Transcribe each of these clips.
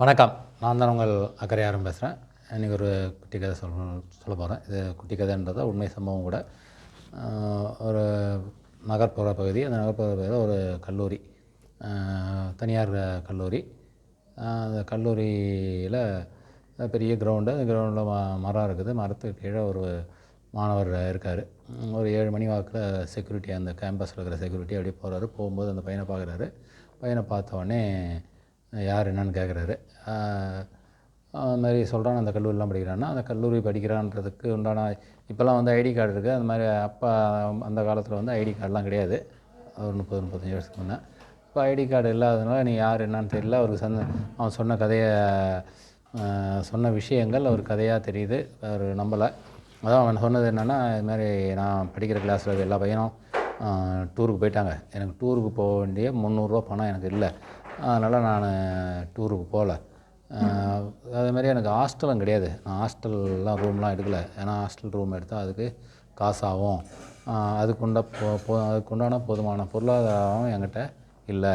வணக்கம். நான் தான் உங்கள் அக்கறையாரம் பேசுகிறேன் இன்றைக்கி ஒரு குட்டி கதை சொல்ல சொல்ல போகிறேன் இது குட்டி கதைன்றதை உண்மை சம்பவம் கூட. ஒரு நகர்ப்புற பகுதி. அந்த நகர்ப்புற பகுதியில் ஒரு கல்லூரி. தனியார் கல்லூரி. அந்த கல்லூரியில் பெரிய கிரவுண்டு அந்த கிரவுண்டில் ம மரம் இருக்குது. மரத்துக்கு கீழே ஒரு மாணவர் இருக்கார். ஒரு ஏழு மணி வாக்கில் செக்யூரிட்டி அந்த கேம்பஸில் இருக்கிற செக்யூரிட்டி அப்படியே போகிறாரு போகும்போது அந்த பையனை பார்க்குறாரு பையனை பார்த்த உடனே யார் என்னன்னு கேட்குறாரு அது மாதிரி சொல்கிறான் அந்த கல்லூரிலாம் படிக்கிறான்னா அந்த கல்லூரி படிக்கிறான்றதுக்கு உண்டான இப்போல்லாம் வந்து ஐடி கார்டு இருக்குது அந்த மாதிரி அப்போ அந்த காலத்தில் வந்து ஐடி கார்டெலாம் கிடையாது. ஒரு முப்பது முப்பத்தஞ்சு வருஷத்துக்கு முன்னே. இப்போ ஐடி கார்டு இல்லாததுனால நீ யார் என்னன்னு தெரியல. அவருக்கு சொன்ன அவன் சொன்ன கதையை சொன்ன விஷயங்கள் அவர் கதையாக தெரியுது. அவர் நம்பலை. அதான் அவன் சொன்னது என்னென்னா இது மாதிரி நான் படிக்கிற கிளாஸில் எல்லா பையனும் டூருக்கு போயிட்டாங்க. எனக்கு டூருக்கு போக வேண்டிய முந்நூறுரூவா பணம் எனக்கு இல்லை. அதனால் நான் டூருக்கு போகல. அதே மாதிரி எனக்கு ஹாஸ்டலும் கிடையாது. நான் ஹாஸ்டல்லாம் ரூம்லாம் எடுக்கலை. ஏன்னா ஹாஸ்டல் ரூம் எடுத்தால் அதுக்கு காசாகும். அதுக்குண்ட போ போ அதுக்குண்டான போதுமான பொருளாதாரம் என்கிட்ட இல்லை.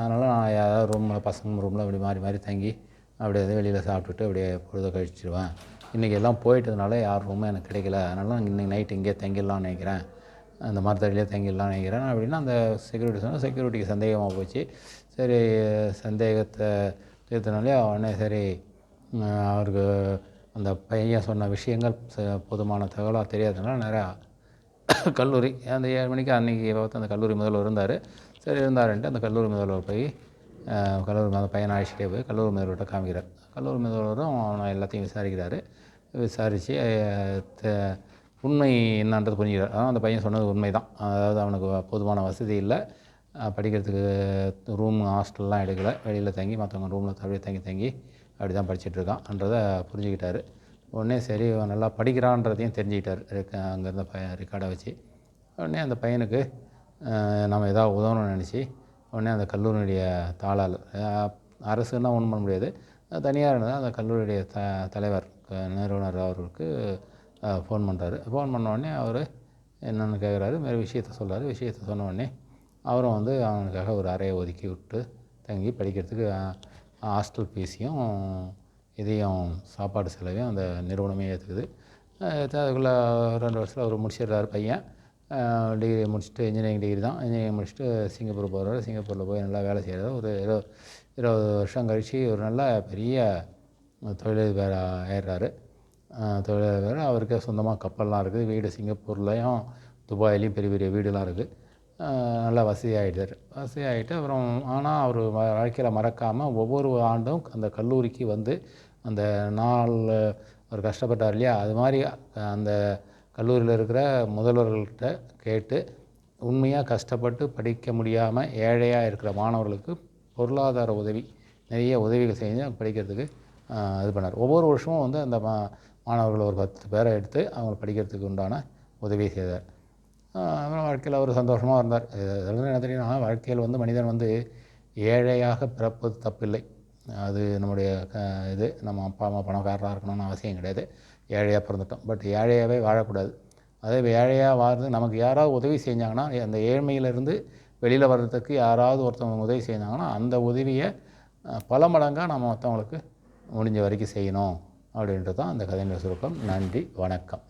அதனால் நான் ஏதாவது ரூமில் பசங்க ரூமில் அப்படி மாறி மாறி தங்கி அப்படியே வெளியில் சாப்பிட்டுட்டு அப்படியே பொழுத கழிச்சிடுவேன் இன்றைக்கி எல்லாம் போயிட்டதுனால யார் ரூமும் எனக்கு கிடைக்கல. அதனால் நான் இன்றைக்கி நைட் இங்கேயே தங்கிடலாம்னு நினைக்கிறேன். அந்த மரத்தடியிலே தங்கிடலாம்னு நினைக்கிறேன். அப்படின்னா அந்த செக்யூரிட்டி சொன்னால் செக்யூரிட்டிக்கு சந்தேகமாக போச்சு. சரி சந்தேகத்தை தீர்த்தனாலே உடனே சரி அவருக்கு அந்த பையன் சொன்ன விஷயங்கள் போதுமான தகவலாக தெரியாதனால நிறையா கல்லூரி அந்த ஏழு மணிக்கு அன்றைக்கி பார்த்து அந்த கல்லூரி முதல்வர் இருந்தார். சரி இருந்தாருன்ட்டு அந்த கல்லூரி முதல்வர் போய் கல்லூரி அந்த பையனை அழைச்சிட்டே போய் கல்லூரி முதல்வர்கிட்ட காமிக்கிறார். கல்லூரி முதல்வரும் அவனை எல்லாத்தையும் விசாரிக்கிறாரு. விசாரித்து உண்மை என்னன்றது புரிஞ்சுக்கிறார் அதான் அந்த பையன் சொன்னது உண்மை தான் அதாவது அவனுக்கு போதுமான வசதி இல்லை. படிக்கிறதுக்கு ரூம் ஹாஸ்டல்லாம் எடுக்கலை. வெளியில் தங்கி மற்றவங்க ரூமில் அப்படியே தங்கி தங்கி அப்படி தான் படிச்சுட்டு இருக்கான்றதை புரிஞ்சுக்கிட்டாரு. உடனே சரி நல்லா படிக்கிறான்றதையும் தெரிஞ்சுக்கிட்டார். அங்கே இருந்த பையன் ரெக்கார்டை வச்சு. உடனே அந்த பையனுக்கு நம்ம எதாவது உதவணும்னு நினச்சி உடனே அந்த கல்லூரியுடைய தாளால் அரசுன்னா ஒன்றும் பண்ண முடியாது. தனியார் இருந்தால் அந்த கல்லூரியுடைய த தலைவர் நிறுவனர் அவர்களுக்கு ஃபோன் பண்ணுறாரு ஃபோன் பண்ண உடனே அவர் என்னென்னு கேட்குறாரு மாதிரி விஷயத்த சொல்கிறாரு விஷயத்த சொன்னோடனே அவரும் வந்து அவனுக்காக ஒரு அறையை ஒதுக்கி விட்டு தங்கி படிக்கிறதுக்கு ஹாஸ்டல் ஃபீஸையும் இதையும் சாப்பாடு செலவையும் அந்த நிறுவனமே ஏற்றுக்குது அதுக்குள்ளே ரெண்டு வருஷத்தில் அவர் முடிச்சிடுறாரு பையன். டிகிரி முடிச்சுட்டு இன்ஜினியரிங் டிகிரி தான். இன்ஜினியரிங் முடிச்சுட்டு சிங்கப்பூர் போகிறாரு சிங்கப்பூரில் போய் நல்லா வேலை செய்கிறாரு ஒரு இரு இருபது வருஷம் கழித்து ஒரு நல்ல பெரிய தொழிலதிபர் ஆயிடுறாரு. தொழிலதிபர் அவருக்கு சொந்தமாக கப்பல்லாம் இருக்குது. வீடு சிங்கப்பூர்லேயும் துபாயிலையும் பெரிய பெரிய வீடுலாம் இருக்குது. நல்லா வசதியாகிட்டார் வசதியாகிட்டு அப்புறம் ஆனால் அவர் வாழ்க்கையில் மறக்காமல் ஒவ்வொரு ஆண்டும் அந்த கல்லூரிக்கு வந்து அந்த நாள் அவர் கஷ்டப்பட்டார் இல்லையா? அது மாதிரி அந்த கல்லூரியில் இருக்கிற முதல்வர்கள்ட்ட கேட்டு உண்மையாக கஷ்டப்பட்டு படிக்க முடியாமல் ஏழையாக இருக்கிற மாணவர்களுக்கு பொருளாதார உதவி நிறைய உதவிகள் செஞ்சு படிக்கிறதுக்கு இது பண்ணார். ஒவ்வொரு வருஷமும் வந்து அந்த மா மாணவர்கள் ஒரு பத்து பேரை எடுத்து அவங்க படிக்கிறதுக்கு உண்டான உதவி செய்தார். அப்புறம் வாழ்க்கையில் அவர் சந்தோஷமாக இருந்தார். இதெல்லாம் என்ன தெரியும்னா வாழ்க்கையில் வந்து மனிதன் வந்து ஏழையாக பிறப்பது தப்பில்லை. அது நம்முடைய க- இது நம்ம அப்பா அம்மா பணக்காரராக இருக்கணும்னு அவசியம் கிடையாது. ஏழையாக பிறந்துட்டோம். பட் ஏழையாகவே வாழக்கூடாது. அதே ஏழையாக வாழ்ந்து நமக்கு யாராவது உதவி செஞ்சாங்கன்னா அந்த ஏழ்மையிலேருந்து வெளியில் வர்றதுக்கு யாராவது ஒருத்தவங்க உதவி செஞ்சாங்கன்னா அந்த உதவியை பல மடங்காக நம்ம மற்றவங்களுக்கு முடிஞ்ச வரைக்கும் செய்யணும். அப்படின்றது தான் அந்த கதையினுடைய சுருக்கம். நன்றி வணக்கம்.